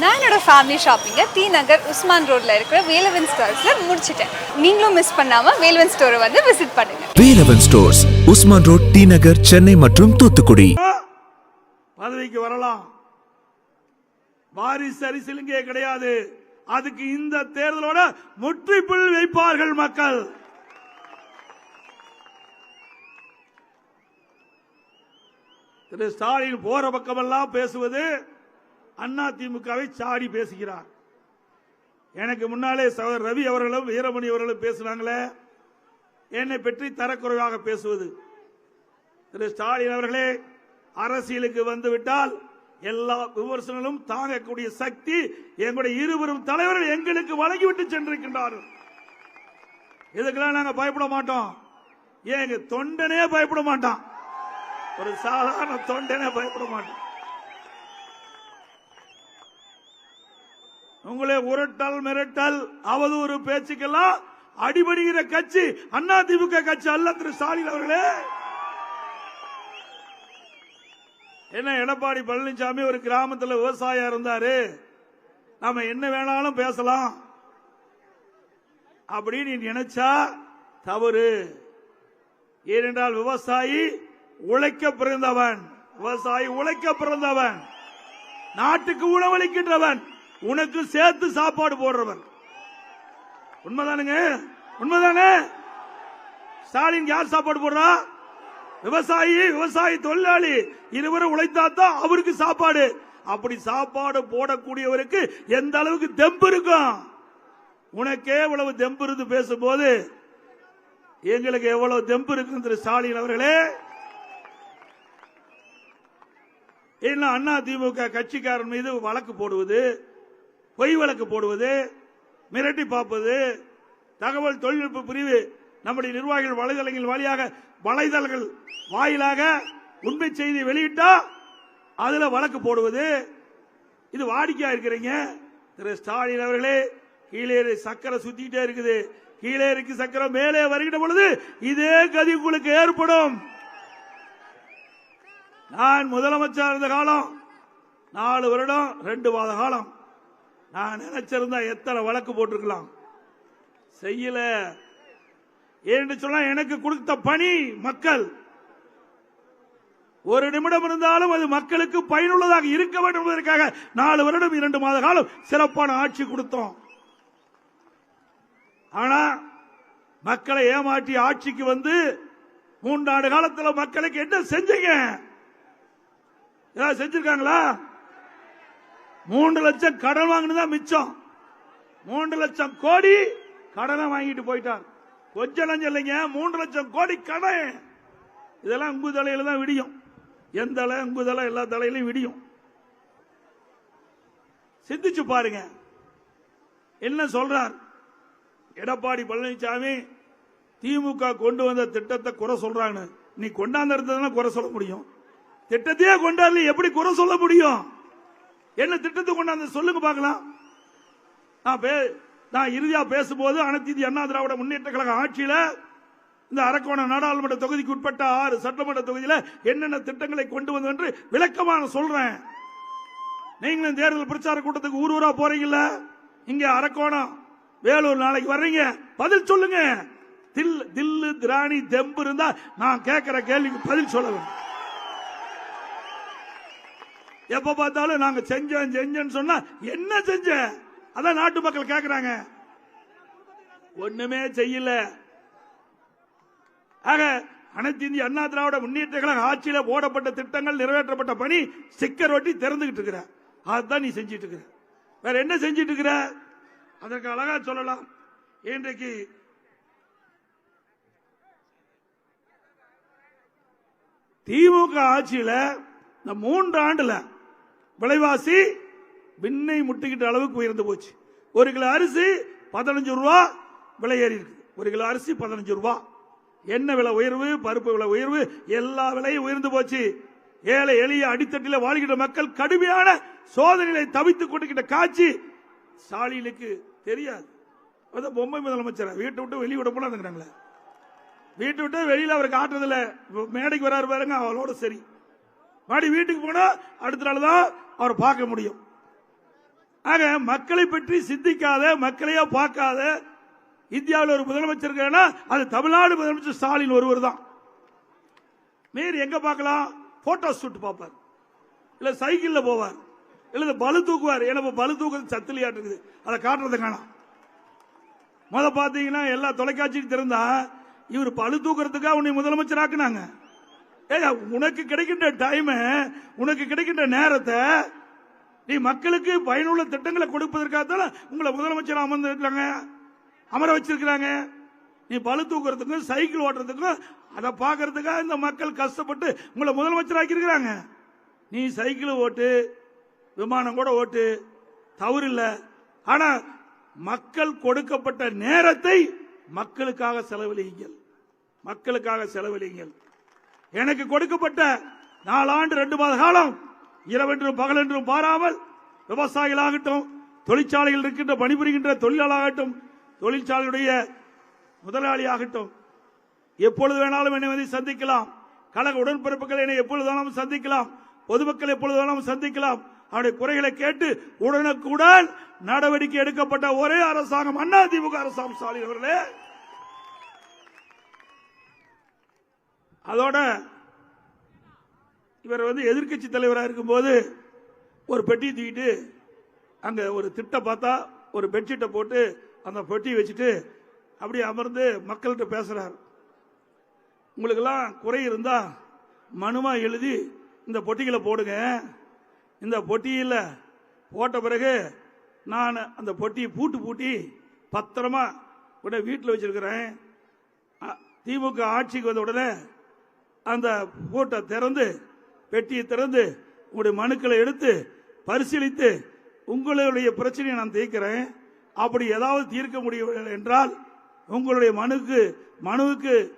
நான் என்னோட ஃபேமிலி ஷாப்பிங்கை டி நகர் உஸ்மான் ரோட்ல இருக்கிற வேலவன் ஸ்டோர்ஸ்ல முடிச்சிட்டேன். நீங்களும் மிஸ் பண்ணாம வேலவன் ஸ்டோரை வந்து விசிட் பண்ணுங்க. Velavan stores Usman road T Nagar Chennai மற்றும் தூத்துக்குடி. பதவிக்கு வரலாம். வாரிசு அரசியலுங்கே கிடையாது. அதுக்கு இந்த தேர்தலோட முற்றுப்புள் வைப்பார்கள் மக்கள். திரு ஸ்டாலின் போற பக்கமெல்லாம் பேசுவது அண்ணா திமுகவை சாடி பேசுகிறார். எனக்கு முன்னாலே சகோதரர் ரவி அவர்களும் வீரமணி அவர்களும் பேசினாங்களே. என்னை பற்றி தரக்குறைவாக பேசுவது. திரு ஸ்டாலின் அவர்களே அரசியலுக்கு வந்துவிட்டால் எல்லா விமர்சனங்களும் தாங்கக்கூடிய சக்தி எங்களுடைய இருவரும் தலைவர்கள் எங்களுக்கு வழங்கிவிட்டு சென்றிருக்கின்றார்கள். இதுக்கெல்லாம் நாங்க பயப்பட மாட்டோம். ஏங்க தொண்டனே பயப்பட மாட்டான். ஒரு சாதாரண தொண்டனே பயப்பட மாட்டான். உங்களை உரட்டல் மிரட்டல் அவதூறு பேச்சுக்கெல்லாம் அடிபடுகிற கட்சி அண்ணா திமுக கட்சி அல்ல திரு ஸ்டாலின் அவர்களே. என்ன எடப்பாடி பழனிசாமி ஒரு கிராமத்தில் விவசாயம் இருந்தாரு? நாம என்ன வேணாலும் பேசலாம். அப்படின்னு நீ நினைச்சா தவறு. ஏனென்றால் விவசாயி உழைக்க பிறந்தவன். விவசாயி உழைக்க பிறந்தவன். நாட்டுக்கு உணவளிக்கின்றவன் உனக்கு சேர்த்து சாப்பாடு போடுறவன். உண்மைதானுங்க? உண்மைதானே? ஸ்டாலின் யார் சாப்பாடு போடுறா? விவசாயி விவசாயி தொழிலாளி இருவரும் உழைத்தாதான் அவருக்கு சாப்பாடு. அப்படி சாப்பாடு போடக்கூடியவருக்கு எந்த அளவுக்கு தெம்பு இருக்கும்? உனக்கே இவ்வளவு தெம்பு இருந்து பேசும்போது எங்களுக்கு எவ்வளவு தெம்பு இருக்கு திரு ஸ்டாலின் அவர்களே. ஏன்னா அண்ணா திமுக கட்சிக்காரன் மீது வழக்கு போடுவது? பொய் வழக்கு போடுவது மிரட்டி பார்ப்பது தகவல் தொழில்நுட்ப பிரிவு நம்முடைய நிர்வாகிகள் வலைதளங்கள் வழியாக வலைதளங்கள் வாயிலாக உண்மை செய்தி வெளியிட்டா அதுல வழக்கு போடுவது. இது வாடிக்கையா இருக்கிறீங்க? திரு ஸ்டாலின் அவர்களே கீழே சக்கரை சுத்திட்டே இருக்குது. கீழே இருக்கு சக்கரை மேலே வருகிற பொழுது இதே கதி உங்களுக்கு ஏற்படும். நான் முதலமைச்சர் இருந்த காலம் நாலு வருடம் ரெண்டு மாத காலம். நான் நினைச்சிருந்தா எத்தனை வழக்கு போட்டிருக்கலாம். செய்யல. ஏன்னு சொன்னா எனக்கு கொடுத்த பணி மக்கள். ஒரு நிமிடம் இருந்தாலும் அது மக்களுக்கு பயனுள்ளதாக இருக்க வேண்டும் என்பதற்காக நாலு வருடம் இரண்டு மாத காலம் சிறப்பான ஆட்சி கொடுத்தோம். ஆனா மக்களை ஏமாற்றி ஆட்சிக்கு வந்து மூன்றாண்டு காலத்தில் மக்களுக்கு என்ன செஞ்சீங்க? ஏதாவது செஞ்சிருக்காங்களா? மூன்று லட்சம் கடன் வாங்கினதா மிச்சம். மூன்று லட்சம் கோடி கடனை வாங்கிட்டு போயிட்டார். கொஞ்சம் லஞ்சம் இல்லைங்க மூன்று லட்சம் கோடி கடன். இதெல்லாம் உங்கு தலையில தான் விடியும். எந்த தலை உங்கு தலை எல்லா தலையிலும் விடியும். சிந்திச்சு பாருங்க. என்ன சொல்றார்? எடப்பாடி பழனிசாமி திமுக கொண்டு வந்த திட்டத்தை குறை சொல்றாங்க நீ கொண்டாந்து குறை சொல்ல முடியும். திட்டத்தையே கொண்டாந்து எப்படி குறை சொல்ல முடியும்? என்ன திட்டத்தை கொண்டாந்து சொல்லுங்க பார்க்கலாம். நான் பே- நான் இறுதியா பேசும்போது அனைத்து இந்திய அண்ணா திராவிட முன்னேற்ற கழக ஆட்சியில இந்த அரக்கோணம் நாடாளுமன்ற தொகுதிக்கு உட்பட்ட ஆறு சட்டமன்ற தொகுதியில என்னென்ன திட்டங்களை கொண்டு வந்து என்று விளக்கமாக நான் சொல்றேன். நீங்களும் தேர்தல் பிரச்சார கூட்டத்துக்கு ஊர் ஊரா போறீங்கல்ல? இங்க அரக்கோணம் வேலூர் நாளைக்கு வர்றீங்க. பதில் சொல்லுங்க. தில் தில்லு திராணி தெம்பு இருந்தா நான் கேட்கிற கேள்விக்கு பதில் சொல்ல எப்ப பார்த்தாலும் நாங்க செஞ்சோம் செஞ்சோன்னு சொன்னா என்ன செஞ்ச? அதான் நாட்டு மக்கள் கேக்குறாங்க. ஒண்ணுமே செய்யல. ஆக அனைத்து இந்திய அண்ணா திராவிட முன்னேற்ற கழக ஆட்சியில போடப்பட்ட திட்டங்கள் நிறைவேற்றப்பட்ட பணி சிக்கர் ஒட்டி திறந்துகிட்டு இருக்கிற. அதுதான் நீ செஞ்சிட்டு இருக்கிற. வேற என்ன செஞ்சிட்டு இருக்கிற? அதற்கு அழகா சொல்லலாம். இன்றைக்கு திமுக ஆட்சியில இந்த மூன்று ஆண்டுல விலைவாசி விண்ணை முட்டிக்கிட்ட அளவுக்கு உயர்ந்து போச்சு. ஒரு கிலோ அரிசி பதினஞ்சு ரூபா விலை ஏறி இருக்கு. ஒரு கிலோ அரிசி பதினஞ்சு ரூபா. எண்ணெய் விலை உயர்வு? பருப்பு விலை உயர்வு? எல்லா விலையும் உயர்ந்து போச்சு. ஏழை எளிய அடித்தட்டில் வாழ்கிற மக்கள் கடுமையான சோதனைகளை தவித்துக் கொண்டுகிட்ட காட்சி சாலிகளுக்கு தெரியாது. அதான் பொம்மை முதலமைச்சர் வீட்டை விட்டு வெளியே விட போனாங்கிறாங்களே வீட்டை விட்டு வெளியில அவர் காட்டுறதில்ல மேடைக்கு வராரு பாருங்க அவளோட சரி. மறுபடி வீட்டுக்கு போனா அடுத்த நாள் தான் அவர் பார்க்க முடியும். ஆக மக்களை பற்றி சிந்திக்காத மக்களையே பார்க்காத இந்தியாவில் ஒரு முதலமைச்சர் இருக்காருன்னா அது தமிழ்நாடு முதலமைச்சர் ஸ்டாலின் ஒருவர் தான் மீறி எங்க பார்க்கலாம்? போட்டோ ஷூட் பார்ப்பார். இல்ல சைக்கிள்ல போவார். இல்ல பலு பளு தூக்குவார். ஏன்னா பலு தூக்குறது சத்திலியாட்டு இருக்குது அதை காட்டுறது காணும். முத பாத்தீங்கன்னா எல்லா தொலைக்காட்சியும் திறந்தா இவர் பழு தூக்குறதுக்காக உன்னை முதலமைச்சர் ஆக்குனாங்க. உனக்கு கிடைக்கின்ற டைம் உனக்கு கிடைக்கின்ற நேரத்தை நீ மக்களுக்கு பயனுள்ள திட்டங்களை கொடுப்பதற்காக உங்களை முதலமைச்சர் அமர்ந்துருக்காங்க அமர வச்சிருக்கிறாங்க. நீ பழு தூக்குறதுக்கும் சைக்கிள் ஓட்டுறதுக்கும் அதை பார்க்கறதுக்காக இந்த மக்கள் கஷ்டப்பட்டு உங்களை முதலமைச்சர் ஆக்கியிருக்கிறாங்க. நீ சைக்கிள் ஓட்டு விமானம் கூட ஓட்டு தவறு இல்லை. ஆனா மக்கள் கொடுக்கப்பட்ட நேரத்தை மக்களுக்காக செலவழியுங்கள். மக்களுக்காக செலவழியுங்கள். எனக்கு கொடுக்கப்பட்ட நாலாண்டு ரெண்டு மாத காலம் இரவென்றும் பகலென்றும் பாராமல் விவசாயிகளாகட்டும் தொழிற்சாலையில் இருக்கின்ற பணிபுரிகின்ற தொழிலாளாகட்டும் தொழிற்சாலையுடைய முதலாளியாகட்டும் எப்பொழுது வேணாலும் என்னை வந்து சந்திக்கலாம். கழக உடன்பிறப்புகள் என்னை எப்பொழுது வேணாலும் சந்திக்கலாம். பொதுமக்கள் எப்பொழுது வேணாலும் சந்திக்கலாம். அவருடைய குறைகளை கேட்டு உடனுக்குடன் நடவடிக்கை எடுக்கப்பட்ட ஒரே அரசாங்கம் அண்ணா திமுக அரசாங்கம். ஸ்டாலின் அவர்களே அதோட இவர் வந்து எதிர்க்கட்சி தலைவராக இருக்கும்போது ஒரு பெட்டி தூக்கிட்டு அங்க ஒரு திட்ட பார்த்தா ஒரு பெட்ஷீட்டை போட்டு அந்த பெட்டி வச்சுட்டு அப்படியே அமர்ந்து மக்கள்கிட்ட பேசுறார். உங்களுக்கெல்லாம் குறை இருந்தா மனுமா எழுதி இந்த பொட்டிகளை போடுங்க. இந்த பொட்டியில் போட்ட பிறகு நான் அந்த பொட்டியை பூட்டு பூட்டி பத்திரமா உடனே வீட்டில் வச்சிருக்கிறேன். திமுக ஆட்சிக்கு வந்த உடனே அந்த பூட்டை திறந்து பெட்டியை திறந்து உங்களுடைய மனுக்களை எடுத்து பரிசீலித்து உங்களுடைய பிரச்சனையை நான் தீர்க்கிறேன். அப்படி ஏதாவது தீர்க்க முடியவில்லை என்றால் உங்களுடைய மனுக்கு மனுவுக்கு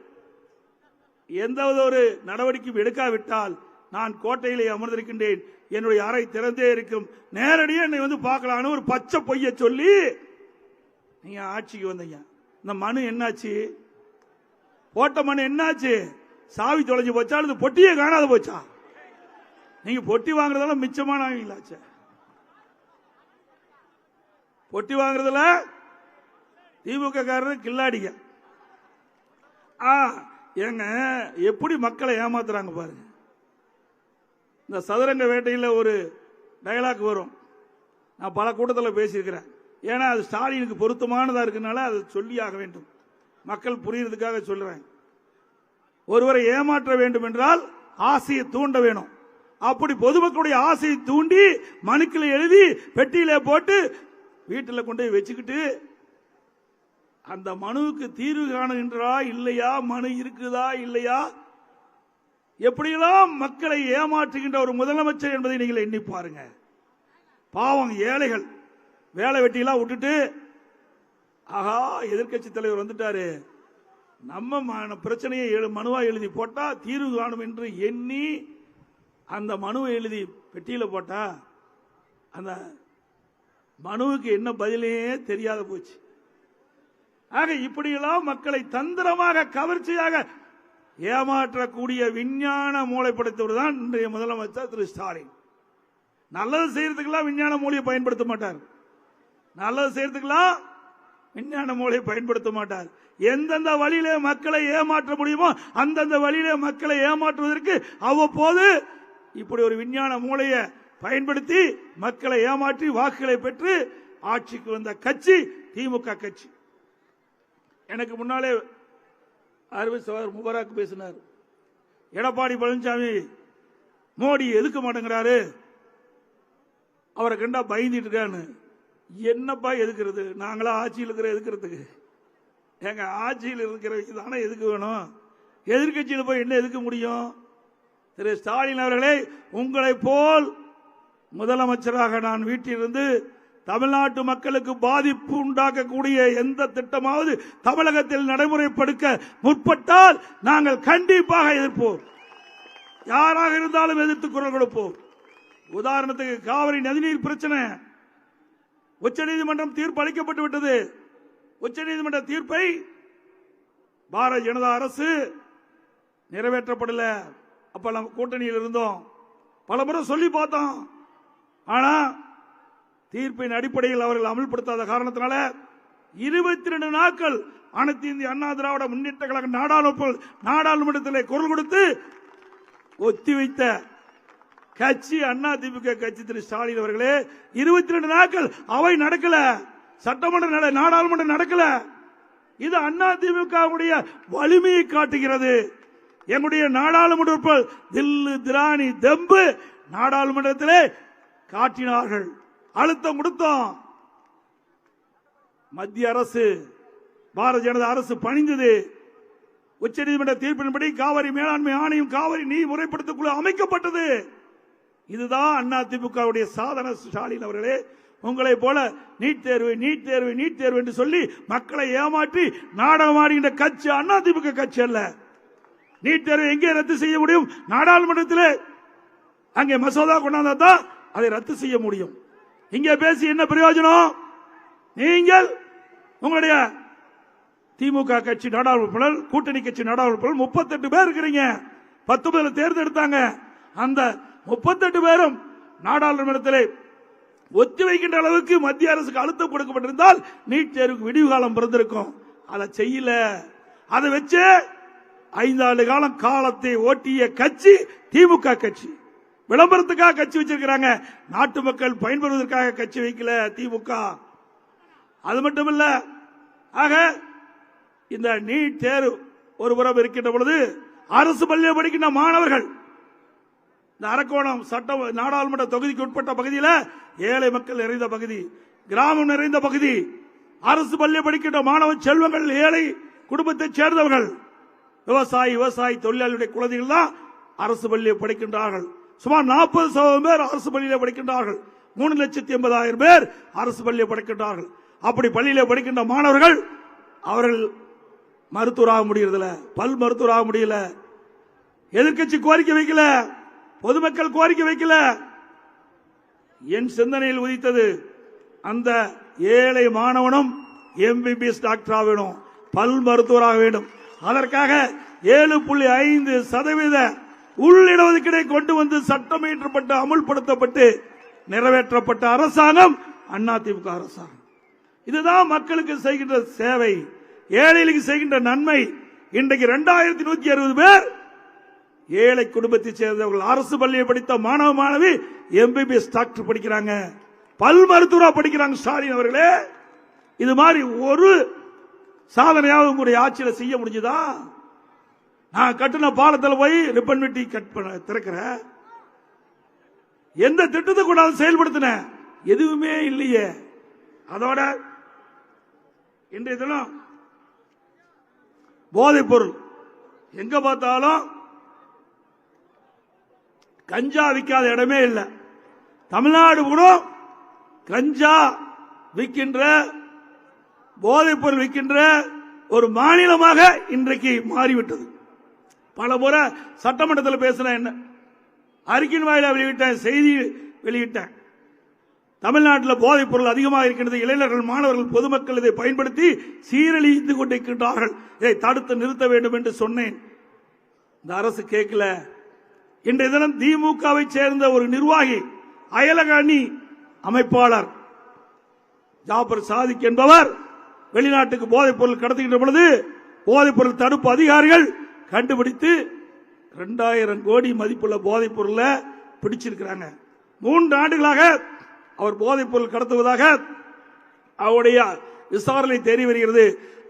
எந்த ஒரு நடவடிக்கையும் எடுக்காவிட்டால் நான் கோட்டையிலே அமர்ந்திருக்கின்றேன். என்னுடைய அறை திறந்தே இருக்கும். நேரடியாக என்னை வந்து பார்க்கலான்னு ஒரு பச்சை பொய்ய சொல்லி நீங்க ஆட்சிக்கு வந்தீங்க. இந்த மனு என்னாச்சு? போட்ட மனு என்னாச்சு? சாவி தொலைஞ்சு போச்சா அல்லது பொட்டியே காணாத போச்சா? நீங்க பொட்டி வாங்குறதெல்லாம் மிச்சமான ஆகிங்களாச்சே பொட்டி வாங்குறதுல திமுக காரர் கில்லாடிங்க. ஆ ஏங்க எப்படி மக்களை ஏமாத்துறாங்க பாருங்க. இந்த சதுரங்க வேட்டையில் ஒரு டயலாக் வரும். நான் பல கூட்டத்தில் பேசியிருக்கிறேன். ஏன்னா அது ஸ்டாலினுக்கு பொருத்தமானதாக இருக்குனால அதை ஆக வேண்டும். மக்கள் புரியறதுக்காக சொல்றேன். ஒருவரை ஏமாற்ற வேண்டும் என்றால் ஆசையை தூண்ட வேணும். அப்படி பொதுமக்களுடைய ஆசையை தூண்டி மனுக்களை எழுதி பெட்டியில போட்டு வீட்டில் கொண்டு போய் வச்சுக்கிட்டு அந்த மனுவுக்கு தீர்வு காணுகின்றா இல்லையா? மனு இருக்குதா இல்லையா? எப்படியெல்லாம் மக்களை ஏமாற்றுகின்ற ஒரு முதலமைச்சர் என்பதை நீங்கள் எண்ணி பாருங்க. பாவம் ஏழைகள். வேலை வெட்டியெல்லாம் விட்டுட்டு ஆஹா எதிர்க்கட்சி தலைவர் வந்துட்டாரு. நம்ம பிரச்சனையை எழு- மனுவா எழுதி போட்டா தீர்வு காணும் என்று எண்ணி அந்த மனுவை எழுதி பெட்டியில் போட்டா அந்த மனுவுக்கு என்ன பதிலே தெரியாத போச்சு. ஆக இப்படியெல்லாம் மக்களை தந்திரமாக கவர்ச்சியாக ஏமாற்றக்கூடிய விஞ்ஞான மூளைப்படுத்துவது தான் இன்றைய முதலமைச்சர் திரு ஸ்டாலின். நல்லது செய்யறதுக்கெல்லாம் விஞ்ஞான மூலையை பயன்படுத்த மாட்டார். நல்லது செய்யறதுக்கெல்லாம் விஞ்ஞான மூலையை பயன்படுத்த மாட்டார். எந்தெந்த வழியிலே மக்களை ஏமாற்ற முடியுமோ அந்தந்த வழியிலே மக்களை ஏமாற்றுவதற்கு அவ்வப்போது இப்படி ஒரு விஞ்ஞான மூலையை பயன்படுத்தி மக்களை ஏமாற்றி வாக்குகளை பெற்று ஆட்சிக்கு வந்த கட்சி திமுக கட்சி. எனக்கு முன்னாலே அரவிந்த் சவார் பேசினார். எடப்பாடி பழனிசாமி மோடி எதுக்க மாட்டேங்கிறாரு? அவரை கண்டா பயந்துட்டு இருக்கான்னு. என்னப்பா எதுக்குறது? நாங்களா ஆட்சியில் இருக்கிற எதுக்குறதுக்கு? எங்க ஆட்சியில் இருக்கிறவங்க தானே எதுக்கு வேணும்? எதிர்க்கட்சியில் போய் என்ன எதுக்க முடியும்? திரு ஸ்டாலின் அவர்களே உங்களை போல் முதலமைச்சராக நான் வீட்டிலிருந்து தமிழ்நாட்டு மக்களுக்கு பாதிப்பு உண்டாக்கக்கூடிய எந்த திட்டமாவது தமிழகத்தில் நடைமுறைப்படுத்த முற்பட்டால் நாங்கள் கண்டிப்பாக எதிர்ப்போம். யாராக இருந்தாலும் எதிர்த்து குரல் கொடுப்போம். உதாரணத்துக்கு காவிரி நதிநீர் பிரச்சனை. உச்சநீதிமன்றம் தீர்ப்பு அளிக்கப்பட்டு விட்டது. உச்சநீதிமன்ற தீர்ப்பை பாரதிய ஜனதா அரசு நிறைவேற்றப்படல. அப்ப நம்ம கூட்டணியில் இருந்தோம். பல முறை சொல்லி பார்த்தோம். ஆனா தீர்ப்பின் அடிப்படையில் அவர்கள் அமல்படுத்தாத காரணத்தினால இருபத்தி ரெண்டு நாட்கள் அனைத்து இந்திய அண்ணா திராவிட முன்னேற்ற கழக நாடாளுமன்ற நாடாளுமன்றத்தில் குரல் கொடுத்து ஒத்திவைத்த கட்சி அண்ணா திமுக கட்சி திரு ஸ்டாலின் அவர்களே இருபத்தி ரெண்டு நாட்கள் அவை நடக்கல. சட்டமன்ற நட- நாடாளுமன்றம் நடக்கல. இது அண்ணா திமுக வலிமையை காட்டுகிறது. எங்களுடைய நாடாளுமன்ற தில்லு திராணி தெம்பு நாடாளுமன்றத்திலே காட்டினார்கள். அழுத்தம் கொடுத்தோம். மத்திய அரசு பாரதிய ஜனதா அரசு பணிந்தது. உச்சநீதிமன்ற தீர்ப்பின்படி காவிரி மேலாண்மை ஆணையம் காவிரி நீர் முறைப்படுத்த அமைக்கப்பட்டது. இதுதான் அண்ணா திமுகவுடைய ஸ்டாலின் அவர்களே உங்களை போல நீட் தேர்வு நீட் தேர்வு நீட் தேர்வு என்று சொல்லி மக்களை ஏமாற்றி நாடகம் ஆடுகின்ற கட்சி அண்ணா திமுக கட்சி அல்ல. நீட் தேர்வு எங்கே ரத்து செய்ய முடியும்? நாடாளுமன்றத்தில். அங்கே மசோதா கொண்டாந்தா தான் அதை ரத்து செய்ய முடியும். இங்கே பேசி என்ன பிரயோஜனம்? நீங்கள் உங்களுடைய திமுக கட்சி நாடாளுமன்ற கூட்டணி கட்சி நாடாளுமன்ற முப்பத்தெட்டு பேர் இருக்கிறீங்க. பத்தொன்பதுல தேர்ந்தெடுத்தாங்க. அந்த முப்பத்தெட்டு பேரும் நாடாளுமன்றத்தில் ஒத்தி வைக்கின்ற அளவுக்கு மத்திய அரசுக்கு அழுத்தம் கொடுக்கப்பட்டிருந்தால் நீட் தேர்வுக்கு விடிவு காலம் பிறந்திருக்கும். அதை செய்யல. அதை வச்சு ஐந்தாண்டு காலம் காலத்தை ஓட்டிய கட்சி திமுக கட்சி. விளம்பரத்துக்காக கட்சி வச்சிருக்கிறாங்க. நாட்டு மக்கள் பயன்பெறுவதற்காக கட்சி வைக்கல திமுக. அது மட்டும் இல்ல ஆக இந்த நீட் தேர்வு ஒரு புறம் இருக்கின்ற பொழுது அரசு பள்ளியில் படிக்கின்ற மாணவர்கள் இந்த அரக்கோணம் சட்ட நாடாளுமன்ற தொகுதிக்கு உட்பட்ட பகுதியில் ஏழை மக்கள் நிறைந்த பகுதி கிராமம் நிறைந்த பகுதி அரசு பள்ளியில் படிக்கின்ற மாணவ செல்வங்கள் ஏழை குடும்பத்தைச் சேர்ந்தவர்கள் விவசாயி விவசாயி தொழிலாளியுடைய குழந்தைகள் தான் அரசு பள்ளியில் படிக்கின்றார்கள். சுமார் நாற்பது சதவீதம் பேர் அரசு பள்ளியில் படிக்கின்றார்கள். மூணு லட்சத்தி எண்பதாயிரம் பேர் அரசு பள்ளியில் படிக்கின்றார்கள். அப்படி பள்ளியில் படிக்கின்ற மாணவர்கள் அவர்கள் மருத்துவராக முடியறதில்ல. பல் மருத்துவராக முடியல. எதிர்க்கட்சி கோரிக்கை வைக்கல. பொதுமக்கள் கோரிக்கை வைக்கல. என் சிந்தனையில் உதித்தது அந்த ஏழை மாணவனும் எம்பிபிஎஸ் டாக்டராக வேணும் பல் மருத்துவராக வேண்டும். அதற்காக ஏழு புள்ளி ஐந்து சதவீத உள்ளிடஒதுக்கீடை கொண்டு வந்து சட்டம் இயற்றப்பட்டு அமுல்படுத்தப்பட்டு நிறைவேற்றப்பட்ட அரசாங்கம் அதிமுக அரசாங்கம். இதுதான் மக்களுக்கு செய்கின்ற சேவை ஏழைகளுக்கு செய்கின்ற நன்மை. இன்றைக்கு இரண்டாயிரத்தி நூத்தி அறுபது பேர் ஏழை குடும்பத்தை சேர்ந்தவர்கள் அரசு பள்ளியை படித்த மாணவ மாணவி எம்பிபிஎஸ் டாக்டர் படிக்கிறாங்க. பல் மருத்துவரா படிக்கிறாங்க ஸ்டாலின் அவர்களே. இது மாதிரி ஒரு சாதனையாக உங்களுடைய ஆட்சியில் செய்ய முடிஞ்சுதா? நான் கட்டின பாலத்தில் போய் ரிப்பன் வெட்டி கட் பண்ண திறக்கிறேன் எந்த திட்டத்தை கொண்டாந்து செயல்படுத்தின? எதுவுமே இல்லையே. அதோட இன்றைய தினம் போதைப் பொருள். எங்க பார்த்தாலும் கஞ்சா விற்காத இடமே இல்லை. தமிழ்நாடு கூட கஞ்சா விற்கின்ற போதைப் பொருள் விற்கின்ற ஒரு மாநிலமாக இன்றைக்கு மாறிவிட்டது. பல முறை சட்டமன்றத்தில் பேசின என்ன? அறிக்கையின் வாயில வெளியிட்டேன் செய்தி வெளியிட்டேன். தமிழ்நாட்டில் போதைப் பொருள் அதிகமாக இருக்கின்றது. இளைஞர்கள் மாணவர்கள் பொதுமக்கள் இதை பயன்படுத்தி சீரழித்து கொண்டிருக்கின்றார்கள். இதை தடுத்து நிறுத்த வேண்டும் என்று சொன்னேன். இந்த அரசு கேட்கல. இன்றைய தினம் திமுகவை சேர்ந்த ஒரு நிர்வாகி அயலக அணி அமைப்பாளர் ஜாபர் சாதிக் என்பவர் வெளிநாட்டுக்கு போதைப் பொருள் கடத்துகின்ற பொழுது போதைப் பொருள் தடுப்பு அதிகாரிகள் கண்டுபிடித்து ரெண்டாயிரம் கோடி மதிப்புள்ள போதைப் பொருளை பிடிச்சிருக்கிறாங்க. மூன்று ஆண்டுகளாக அவர் போதைப் பொருள் கடத்துவதாக அவருடைய விசாரணை தெரிய வருகிறது.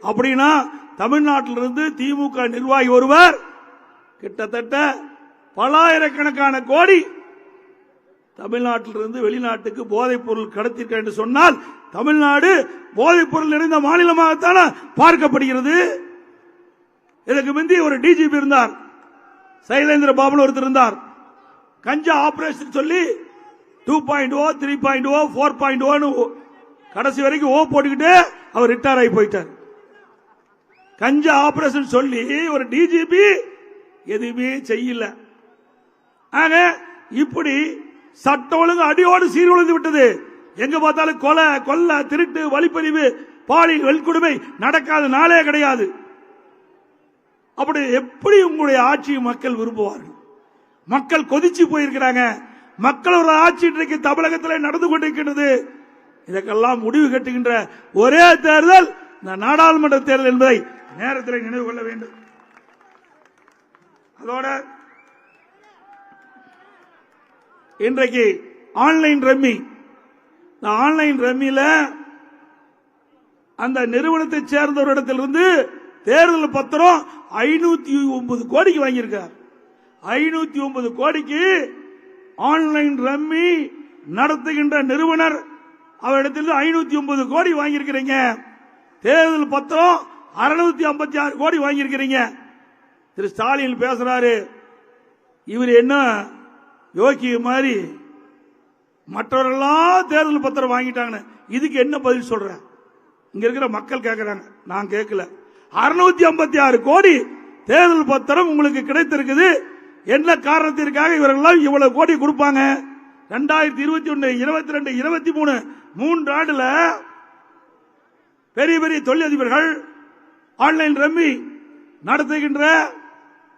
அப்படின்னா தமிழ்நாட்டிலிருந்து திமுக நிர்வாகி ஒருவர் கிட்டத்தட்ட பலாயிரக்கணக்கான கோடி தமிழ்நாட்டிலிருந்து வெளிநாட்டுக்கு போதைப் பொருள் கடத்திருக்க என்று சொன்னால் தமிழ்நாடு போதைப் பொருள் நிறைந்த மாநிலமாகத்தான பார்க்கப்படுகிறது? இதற்கு முந்தி ஒரு டிஜிபி இருந்தார் சைலேந்திர பாபுன்னு ஒருத்தர் இருந்தார். கஞ்சா ஆபரேஷன் சொல்லி two point O three point O four point ஓன்னு கடைசி வரைக்கும் ஓ போட்டுக்கிட்டு அவர் ரிட்டையர் ஆகி போயிட்டார். கஞ்சா ஆபரேஷன் சொல்லி ஒரு டிஜிபி எதுவுமே செய்யல. ஆக இப்படி சட்டம் ஒழுங்கு அடியோடு சீர்குலைந்து விட்டது. எங்க பார்த்தாலும் கொலை கொல்ல திருட்டு வழிப்பறிவு பாலி வெள்கொடுமை நடக்காத நாளே கிடையாது. அப்படி எப்படி உங்களுடைய ஆட்சியை மக்கள் விரும்புவார்கள்? மக்கள் கொதிச்சு போயிருக்கிறாங்க. மக்கள் ஒரு ஆட்சி இன்றைக்கு தமிழகத்தில் நடந்து கொண்டிருக்கின்றது. இதற்கெல்லாம் முடிவு கட்டுகின்ற ஒரே தேர்தல் இந்த நாடாளுமன்ற தேர்தல் என்பதை நேரத்தில் நினைவு கொள்ள வேண்டும். அதோட இன்றைக்கு ஆன்லைன் ரம்மி. இந்த ஆன்லைன் ரம்மியில அந்த நிறுவனத்தை சேர்ந்தவரிடத்திலிருந்து தேர்தல் பத்திரம் ஐநூத்தி ஒன்பது கோடிக்கு வாங்கியிருக்கார். ஐநூத்தி ஒன்பது கோடிக்கு ஆன்லைன் ரம்மி நடத்துகின்ற நிறுவனர் அவரிடத்தில் ஐநூத்தி ஒன்பது கோடி வாங்கியிருக்கிறீங்க. தேர்தல் பத்திரம் அறுநூத்தி ஐம்பத்தி ஆறு கோடி வாங்கியிருக்கிறீங்க. திரு ஸ்டாலின் பேசுறாரு இவர் என்ன யோகி மாதிரி மற்றவரெல்லாம் தேர்தல் பத்திரம் வாங்கிட்டாங்கன்னு இதுக்கு என்ன பதில் சொல்ற? இங்க இருக்கிற மக்கள் கேட்கிறாங்க நான் கேட்கல அறுநூத்தி ஐம்பத்தி ஆறு கோடி தேர்தல் பத்திரம் உங்களுக்கு கிடைத்திருக்குது. என்ன காரணத்திற்காக இவரெல்லாம் இவ்வளவு கோடி கொடுப்பாங்க? ரெண்டாயிரத்தி இருபத்தி ஒன்னு இருபத்தி ரெண்டு இருபத்தி மூணு மூன்று ஆண்டுல பெரிய பெரிய தொழிலதிபர்கள் ஆன்லைன் ரம்மி நடத்துகின்ற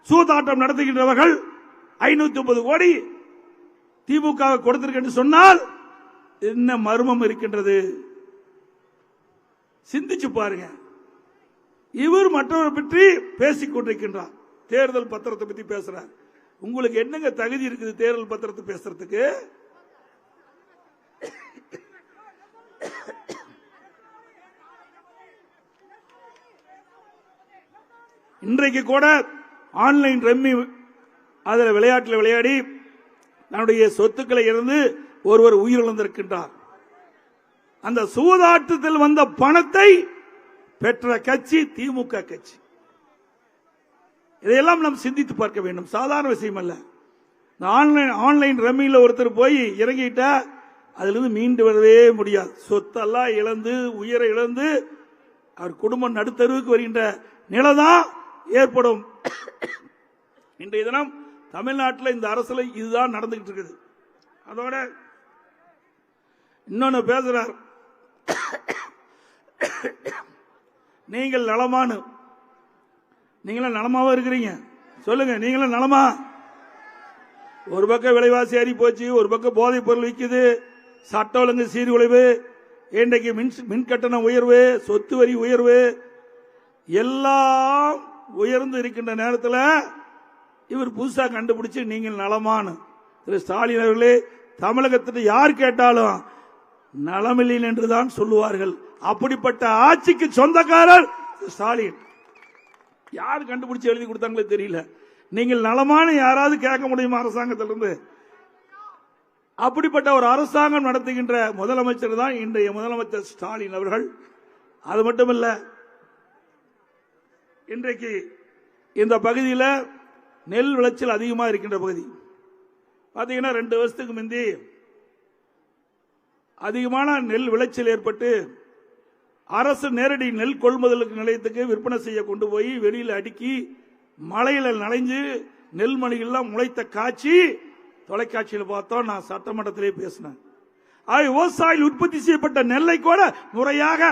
சூதாட்டம் நடத்துகின்றவர்கள் ஐநூத்தி ஒன்பது கோடி திமுக கொடுத்திருக்க சொன்னால் என்ன மர்மம் இருக்கின்றது? சிந்திச்சு பாருங்க. இவர் மற்றவரை பற்றி பேசிக் கொண்டிருக்கின்றார். தேர்தல் பத்திரத்தை பத்தி பேசுறார். உங்களுக்கு என்னங்க தகுதி இருக்குது தேர்தல் பத்திரத்தை பேசுறதுக்கு? இன்றைக்கு கூட ஆன்லைன் ரம்மி அதில் விளையாட்டில் விளையாடி தன்னுடைய சொத்துக்களை இருந்து ஒருவர் உயிரிழந்திருக்கின்றார். அந்த சூதாட்டத்தில் வந்த பணத்தை பெற்ற கட்சி திமுக கட்சி. இதையெல்லாம் நாம் சிந்தித்து பார்க்க வேண்டும். சாதாரண விஷயம் அல்ல. இந்த ஆன்லைன் ஆன்லைன் ரம்மியில் ஒருத்தர் போய் இறங்கிட்டா அதிலிருந்து மீண்டு வரவே முடியாது. சொத்தெல்லாம் இழந்து உயிரை இழந்து அவர் குடும்பம் நடுத்தருவுக்கு வருகின்ற நிலைதான் ஏற்படும். இன்றைய தினம் தமிழ்நாட்டில் இந்த அரசுல இதுதான் நடந்துகிட்டு இருக்குது. அதோட இன்னொன்னு பேசுறார். நீங்கள் நலமானு. நீங்களும் நலமாவா இருக்கிறீங்க. சொல்லுங்க நீங்களும் நலமா? ஒரு பக்கம் விலைவாசி ஏறி போச்சு ஒரு பக்கம் போதைப் பொருள் விற்குது சட்ட ஒழுங்கு சீர்குலைவு இன்றைக்கு மின் மின் கட்டண உயர்வு சொத்து வரி உயர்வு எல்லாம் உயர்ந்து இருக்கின்ற நேரத்தில் இவர் புதுசாக கண்டுபிடிச்சு நீங்கள் நலமானு. திரு ஸ்டாலின் அவர்களே தமிழகத்தில் யார் கேட்டாலும் நலமில்லை என்றுதான் சொல்லுவார்கள். அப்படிப்பட்ட ஆட்சிக்கு சொந்தக்காரர் ஸ்டாலின். யார் கண்டுபிடிச்சு எழுதி கொடுத்தாங்களே தெரியல. நீங்கள் நலமான யாராவது கேட்க முடியுமா அரசாங்கத்திலிருந்து? அப்படிப்பட்ட ஒரு அரசாங்கம் நடத்துகின்ற முதலமைச்சர் தான் இன்றைய முதலமைச்சர் ஸ்டாலின் அவர்கள். அது மட்டுமல்ல இன்றைக்கு இந்த பகுதியில் நெல் விளைச்சல் அதிகமாக இருக்கின்ற பகுதி. பார்த்தீங்கன்னா ரெண்டு வருஷத்துக்கு முந்தி அதிகமான நெல் விளைச்சல் ஏற்பட்டு அரசு நேரடி நெல் கொள்முதலுக்கு நிலையத்துக்கு விற்பனை செய்ய கொண்டு போய் வெளியில் அடுக்கி மழையில் நனைஞ்சு நெல்மணிகள்லாம் முளைத்த காட்சி தொலைக்காட்சியில் பார்த்தோம். நான் சட்டமன்றத்திலே பேசினேன். ஆக விவசாயிகள் உற்பத்தி செய்யப்பட்ட நெல்லை கூட முறையாக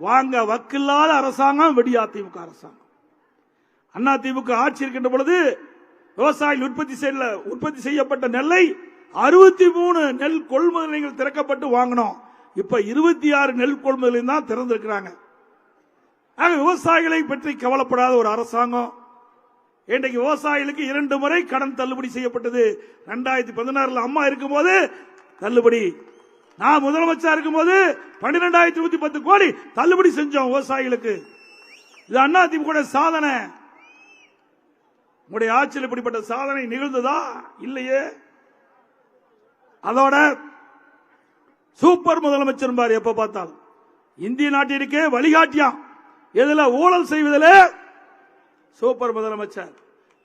வாங்க வக்கில்லாத அரசாங்கம் வெடி அதிமுக அரசாங்கம். அண்ணா திமுக ஆட்சி இருக்கின்ற பொழுது விவசாயிகள் உற்பத்தி செய்யல உற்பத்தி செய்யப்பட்ட நெல்லை அறுபத்தி மூணு நெல் கொள்முதல் நிலையங்கள் திறக்கப்பட்டு வாங்கினோம். இப்ப இருபத்தி ஆறு நெல் கொள்முதல் தான் திறந்திருக்கிறாங்க. ஆக விவசாயிகளை பற்றி கவலைப்படாத ஒரு அரசாங்கம். இன்றைக்கு விவசாயிகளுக்கு இரண்டு முறை கடன் தள்ளுபடி செய்யப்பட்டது. ரெண்டாயிரத்தி பதினாறுல அம்மா இருக்கும்போது தள்ளுபடி. நான் முதலமைச்சர் இருக்கும்போது பன்னிரெண்டாயிரத்தி நூத்தி பத்து கோடி தள்ளுபடி செஞ்சோம் விவசாயிகளுக்கு. இது அண்ணா திமுக சாதனை. உங்களுடைய ஆட்சியில் இப்படிப்பட்ட சாதனை நிகழ்ந்ததா? இல்லையே. அதோட சூப்பர் முதலமைச்சர் பாரு எப்ப பார்த்தாலும். இந்திய நாட்டிற்கே வழிகாட்டியாம் இதுல ஊழல் செய்வதிலே? சூப்பர் முதலமைச்சர்.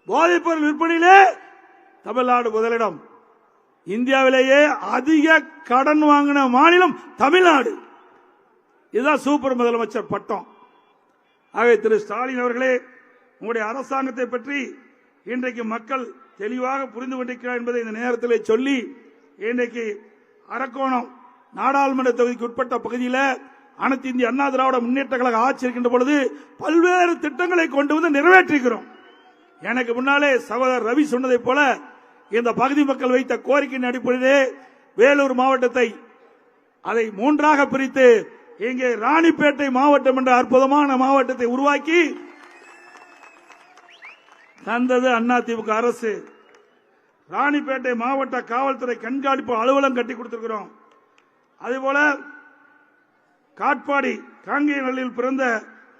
போதைப் பொருள் விற்பனையிலே தமிழ்நாடு முதலிடம். இந்தியாவிலேயே அதிக கடன் வாங்கின மாநிலம் தமிழ்நாடு. இதுதான் சூப்பர் முதலமைச்சர் பட்டம். ஆகவே திரு ஸ்டாலின் அவர்களே உங்களுடைய அரசாங்கத்தை பற்றி இன்றைக்கு மக்கள் தெளிவாக புரிந்து கொண்டிருக்கிறார் என்பதை இந்த நேரத்தில் சொல்லி இன்றைக்கு அரக்கோணம் நாடாளுமன்ற தொகுதிக்கு உட்பட்ட பகுதியில் அனைத்து இந்திய அண்ணா திராவிட முன்னேற்ற கழக ஆட்சி இருக்கின்ற பொழுது பல்வேறு திட்டங்களை கொண்டு வந்து நிறைவேற்றிருக்கிறோம் எனக்கு முன்னாலே சகோதரர் ரவி சொன்னதை போல இந்த பகுதி மக்கள் வைத்த கோரிக்கையின் அடிப்படையிலே வேலூர் மாவட்டத்தை அதை மூன்றாக பிரித்து இங்கே ராணிப்பேட்டை மாவட்டம் என்ற அற்புதமான மாவட்டத்தை உருவாக்கி தந்தது அதிமுக அரசு. ராணிப்பேட்டை மாவட்ட காவல்துறை கண்காணிப்பு அலுவலகம் கட்டி கொடுத்திருக்கிறோம். அதுபோல காட்பாடி காங்கேயநல்லில் பிறந்த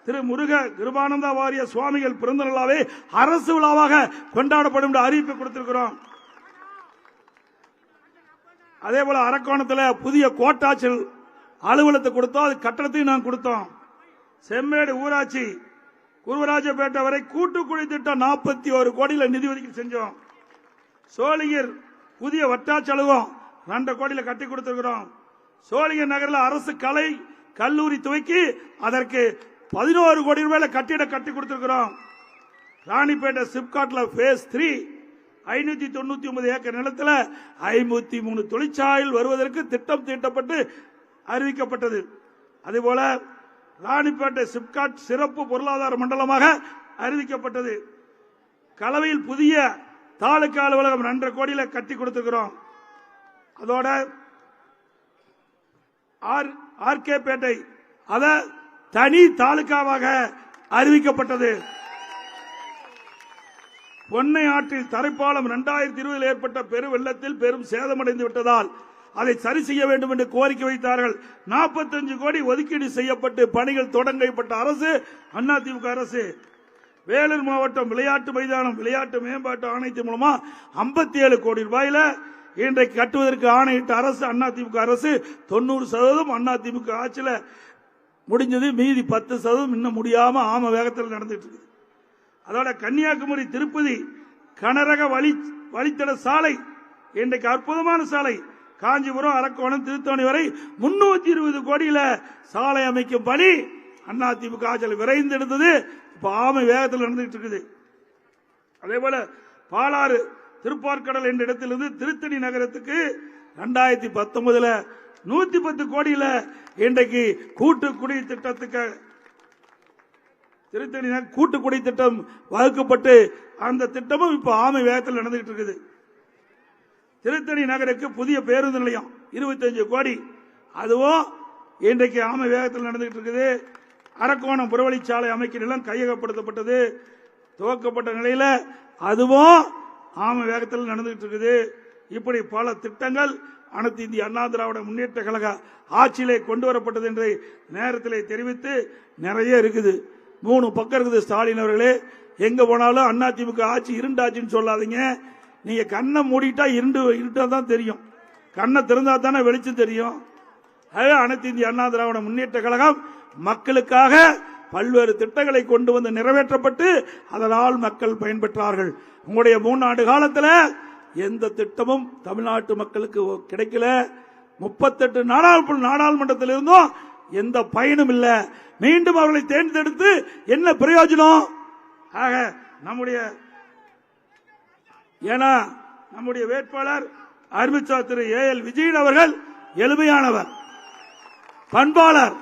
திரு முருக கிருபானந்தா வாரிய சுவாமிகள் பிறந்த நாளாவே அரசு விழாவாக கொண்டாடப்படும் என்று அறிவிப்பு கொடுத்திருக்கிறோம். அதே போல அரக்கோணத்தில் புதிய கோட்டாட்சியர் அலுவலகத்தை கொடுத்தோம். அது கட்டடத்தையும் நாங்கள் கொடுத்தோம். செம்மேடு ஊராட்சி குருவராஜப்பேட்டை வரை கூட்டுக்குழி திட்டம் நாற்பத்தி ஒரு கோடியில நிதி ஒதுக்கீடு செஞ்சோம். சோழிங்கர் புதிய வட்டாச்சலுவம் ரெண்டு கோடியில கட்டி கொடுத்திருக்கிறோம். சோழிங்கர் நகரில் அரசு கலை கல்லூரி துவக்கி அதற்கு பதினோரு கோடி ரூபாயில கட்டிட கட்டி கொடுத்திருக்கிறோம். ராணிப்பேட்டை சிப்காட்ல பேஸ் த்ரீ ஐநூத்தி தொண்ணூத்தி ஒன்பது ஏக்கர் நிலத்தில் ஐம்பத்தி மூணு தொழிற்சாலையில் வருவதற்கு திட்டம் தீட்டப்பட்டு அறிவிக்கப்பட்டது. அதேபோல ராணிப்பேட்டை சிப்காட் சிறப்பு பொருளாதார மண்டலமாக அறிவிக்கப்பட்டது. கலவையில் புதிய தாலுக்கா அலுவலகம் ரெண்டரை கோடியில கட்டி கொடுத்திருக்கிறோம். அதோட ஆர் ஆர்கே பேட்டை அத தனி தாலுக்காவாக அறிவிக்கப்பட்டது. பொன்னை ஆற்றில் தரைப்பாலம் இரண்டாயிரத்தி இருபதில் ஏற்பட்ட பெரு வெள்ளத்தில் பெரும் சேதமடைந்து விட்டதால் அதை சரி செய்ய வேண்டும் என்று கோரிக்கை வைத்தார்கள். 45 கோடி ஒதுக்கீடு செய்யப்பட்டு பணிகள் தொடங்கப்பட்ட அரசு அதிமுக அரசு. வேலூர் மாவட்டம் விளையாட்டு மைதானம் விளையாட்டு மேம்பாட்டு ஆணையத்தின் மூலமா 57 கோடி ரூபாயில இன்றைக்கு கட்டுவதற்கு ஆணையிட்ட அரசு அதிமுக அரசு தொண்ணூறு சதவீதம் அதிமுக ஆட்சியில் முடிஞ்சது. மீதி பத்து சதவீதம் இன்னும் முடியாம ஆம வேகத்தில் நடந்துட்டு இருக்குது. அதோட கன்னியாகுமரி திருப்பதி கனரக வழி வழித்தட சாலை இன்றைக்கு அற்புதமான சாலை. காஞ்சிபுரம் அரக்கோணம் திருத்தணி வரை முன்னூத்தி இருபது கோடியில சாலை அமைக்கும் பணி அதிமுக ஆட்சியில் விரைந்து எடுத்தது. இப்ப ஆமை வேகத்தில் நடந்துகிட்டு இருக்குது. அதே போல பாலாறு திருப்பார்கடல் என்ற இடத்திலிருந்து திருத்தணி நகரத்துக்கு ரெண்டாயிரத்தி பத்தொன்பதுல நூத்தி பத்து கோடியில இன்றைக்கு கூட்டு குடி திட்டத்துக்கு திருத்தணி நகர் கூட்டு குடி திட்டம் வகுக்கப்பட்டு அந்த திட்டமும் இப்ப ஆமை வேகத்தில் நடந்துகிட்டு இருக்குது. திருத்தணி நகருக்கு புதிய பேருந்து நிலையம் 25 கோடி. அதுவும் இன்றைக்கு ஆமை வேகத்தில் நடந்துகிட்டு இருக்குது. அரக்கோணம் புறவழிச்சாலை அமைக்க நிலம் கையகப்படுத்தப்பட்டது துவக்கப்பட்ட நிலையில அதுவும் ஆமை வேகத்தில் நடந்துகிட்டு இருக்குது. இப்படி பல திட்டங்கள் அனைத்து இந்திய அண்ணா திராவிட முன்னேற்ற கழக ஆட்சியிலே கொண்டு வரப்பட்டது என்று நேரத்திலே தெரிவித்து நிறைய இருக்குது. மூணு பக்கம் இருக்குது ஸ்டாலின் அவர்களே. எங்க போனாலும் அதிமுக ஆட்சி இருண்டாட்சின்னு சொல்லாதீங்க. நீங்க கண்ணை மூடிட்டா இருண்டு இருட்டா தான் தெரியும். கண்ணை திறந்தா தானே வெளிச்சம் தெரியும். அனைத்து இந்திய அண்ணா திராவிட முன்னேற்ற கழகம் மக்களுக்காக பல்வேறு திட்டங்களை கொண்டு வந்து நிறைவேற்றப்பட்டு அதனால் மக்கள் பயன்பெற்றார்கள். உங்களுடைய மூணாண்டு காலத்தில் எந்த திட்டமும் தமிழ்நாட்டு மக்களுக்கு கிடைக்கல. முப்பத்தெட்டு நாடாளுமன்ற நாடாளுமன்றத்தில் இருந்தும் எந்த பயனும் இல்லை. மீண்டும் அவர்களை தேர்ந்தெடுத்து என்ன பிரயோஜனம்? ஆக நம்முடைய ஏன்னா நம்முடைய வேட்பாளர் அருமித்சா திரு ஏ எல் விஜயன் அவர்கள் எளிமையானவர். பண்பாளர்.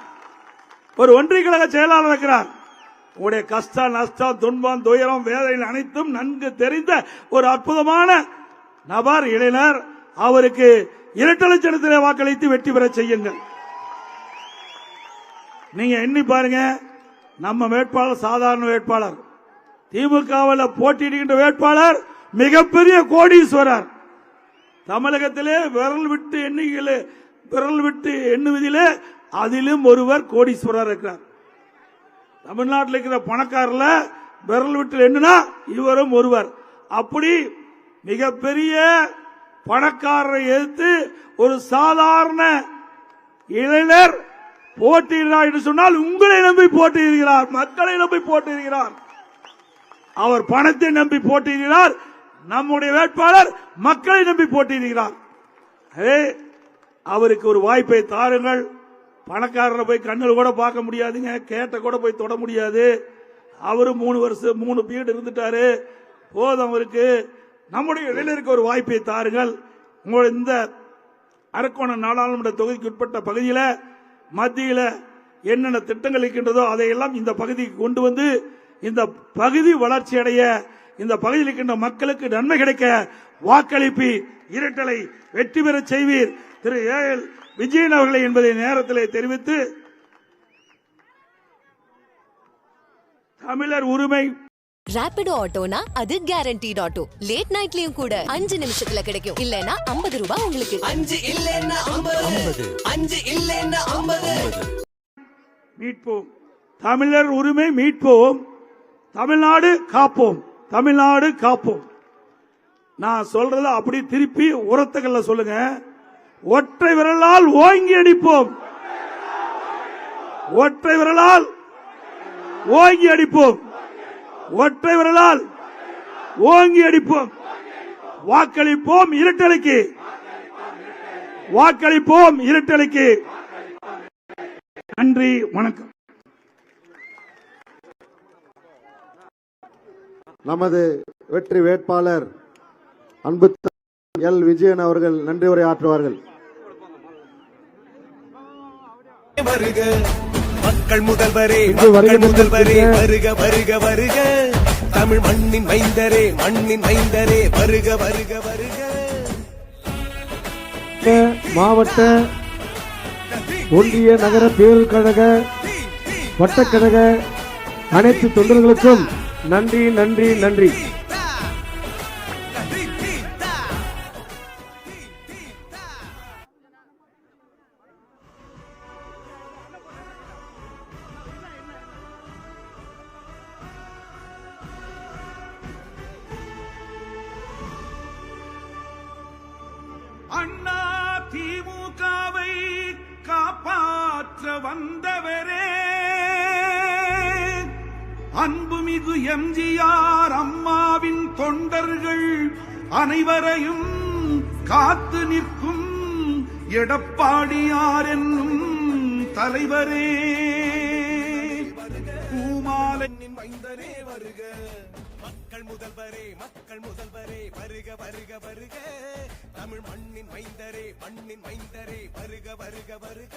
ஒரு ஒன்றிய கழக செயலாளர் இருக்கிறார். உங்களுடைய கஷ்டம் நஷ்டம் துன்பம் துயரம் வேதனை அனைத்தும் நன்கு தெரிந்த ஒரு அற்புதமான நபர் இளைஞர். அவருக்கு இரட்டை லட்சத்திலே வாக்களித்து வெற்றி பெற செய்யுங்கள். நீங்க எண்ணி பாருங்க நம்ம வேட்பாளர் சாதாரண வேட்பாளர். திமுகவில் போட்டியிடுகின்ற வேட்பாளர் மிகப்பெரிய கோடீஸ்வரர். தமிழகத்திலே விரல் விட்டு எண்ணிக்கையில் விரல் விட்டு எண்ணுவதிலே அதிலும் ஒருவர் கோடீஸ்வரர் இருக்கிறார். தமிழ்நாட்டில் இருக்கிற பணக்காரர்ல விரல் விட்டு எண்ணுனா இவரும் ஒருவர். அப்படி மிகப்பெரிய பணக்காரரை எதிர்த்து ஒரு சாதாரண இளைஞர் போட்டியிடுகிறார் என்று சொன்னால் உங்களை நம்பி போட்டியிடுகிறார் மக்களை நம்பி போட்டியிடுகிறார். அவர் பணத்தை நம்பி போட்டியிடுகிறார் நம்முடைய வேட்பாளர் மக்களை நம்பி போட்டியிடுகிறார். அவருக்கு ஒரு வாய்ப்பை தாருங்கள். பணக்காரரை போய் கண்ணில் கூட பார்க்க முடியாதுங்க. கேட்ட கூட போய் தொட முடியாது. அவரு மூணு வருஷம் மூணு பீரியட் இருந்துட்டாரு. போதும் அவருக்கு. நம்முடைய இளைஞருக்கு ஒரு வாய்ப்பை தாருங்கள். உங்களுடைய இந்த அரக்கோணம் நாடாளுமன்ற தொகுதிக்கு உட்பட்ட பகுதியில் மத்தியில் என்னென்ன திட்டங்கள் இருக்கின்றதோ அதையெல்லாம் இந்த பகுதிக்கு கொண்டு வந்து இந்த பகுதி வளர்ச்சி அடைய இந்த பகுதியில் இருக்கின்ற மக்களுக்கு நன்மை கிடைக்க வாக்களிப்பி இரட்டலை வெற்றி பெற செய்வீர். திரு ஏ எல் விஜயன் அவர்களை என்பதை நேரத்திலே தெரிவித்து தமிழர் உரிமை ராபிடோ ஆட்டோனா அது கேரண்டீட் ஆட்டோ லேட் நைட்லயும் கூட அஞ்சு நிமிஷத்துல கிடைக்கும். இல்லனா ஐம்பது ரூபாய் உங்களுக்கு. அஞ்சு இல்லைன்னா ஐம்பது. அஞ்சு இல்லைன்னா ஐம்பது. மீட்போம். தமிழர் உரிமை மீட்போம். தமிழ்நாடு காப்போம். தமிழ்நாடு காப்போம். நான் சொல்றத அப்படி திருப்பி உரத்துக்கள்ல சொல்லுங்க. ஒற்றை விரலால் ஓங்கி அடிப்போம். ஒற்றை விரலால் ஓங்கி அடிப்போம். ஒற்றை விரலால் ஓங்கி அடிப்போம். வாக்களிப்போம் இருட்டலைக்கு. வாக்களிப்போம் இருட்டலைக்கு. நன்றி வணக்கம். நமது வெற்றி வேட்பாளர் அன்பு எல். விஜயன் அவர்கள் நன்றி உரை ஆற்றுவார்கள். வருக மக்கள் முதல்வரே மக்கள் முதல்வரே வருக வருக வருக. தமிழ் மண்ணின் மைந்தரே மண்ணின் மைந்தரே வருக வருக வருக. மாவட்ட ஒன்றிய நகர பேரூர் கழக வட்டக்கழக அனைத்து தொண்டர்களுக்கும் நன்றி நன்றி நன்றி. அன்புமிகு எம்ஜிஆர் அம்மாவின் தொண்டர்கள் அனைவரையும் காத்து நிற்கும் எடப்பாடியார் என்னும் தலைவரே. பூமாலை மண்ணின் வருக. மக்கள் முதல்வரே மக்கள் முதல்வரே வருக வருக வருக. தமிழ் மண்ணின் மைந்தரே மண்ணின் மைந்தரே வருக வருக வருக.